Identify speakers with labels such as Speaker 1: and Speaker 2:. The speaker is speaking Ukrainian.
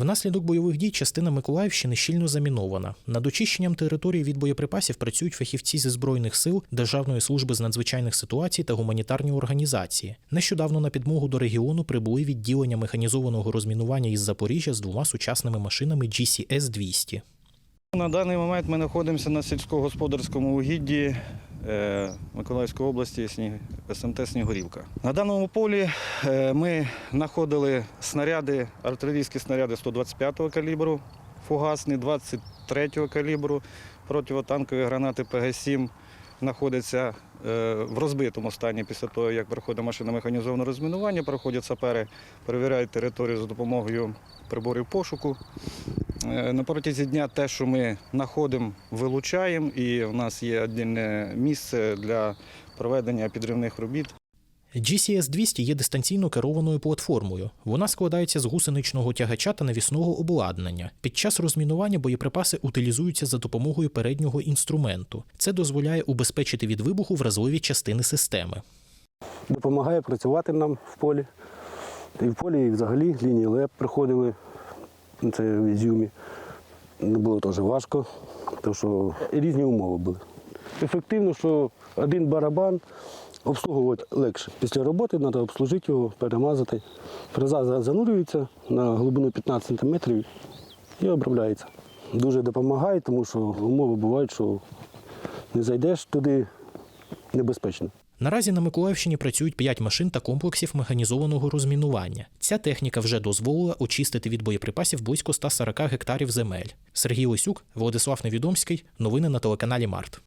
Speaker 1: Внаслідок бойових дій частина Миколаївщини щільно замінована. Над очищенням території від боєприпасів працюють фахівці зі збройних сил, Державної служби з надзвичайних ситуацій та гуманітарні організації. Нещодавно на підмогу до регіону прибули відділення механізованого розмінування із Запоріжжя з двома сучасними машинами GCS 200
Speaker 2: На даний момент ми знаходимося на сільськогосподарському угідді Миколаївської області СМТ Снігурівка. На даному полі е, ми знаходили снаряди, артилерійські снаряди 125-го калібру, фугасні 23-го калібру, противотанкові гранати ПГ-7 знаходяться е, в розбитому стані після того, як проходить машина механізованого розмінування, проходять сапери, перевіряють територію за допомогою приборів пошуку. Е, На протязі дня те, що ми знаходимо, вилучаємо, і в нас є віддільне місце для проведення підривних робіт.
Speaker 1: GCS 200 є дистанційно керованою платформою. Вона складається з гусеничного тягача та навісного обладнання. Під час розмінування боєприпаси утилізуються за допомогою переднього інструменту. Це дозволяє убезпечити від вибуху вразливі частини системи.
Speaker 3: допомагає працювати нам в полі. І в полі, і взагалі лінії ЛЕП приходили, це в Ізюмі. Не було теж важко, тому що різні умови були. Ефективно, що один барабан обслуговувати легше. Після роботи треба обслужити його, перемазати. Фреза занурюється на глибину 15 см і обробляється. Дуже допомагає, тому що умови бувають, що не зайдеш туди небезпечно.
Speaker 1: Наразі на Миколаївщині працюють 5 машин та комплексів механізованого розмінування. Ця техніка вже дозволила очистити від боєприпасів близько 140 гектарів земель. Сергій Лисюк, Владислав Невідомський. Новини на телеканалі Март.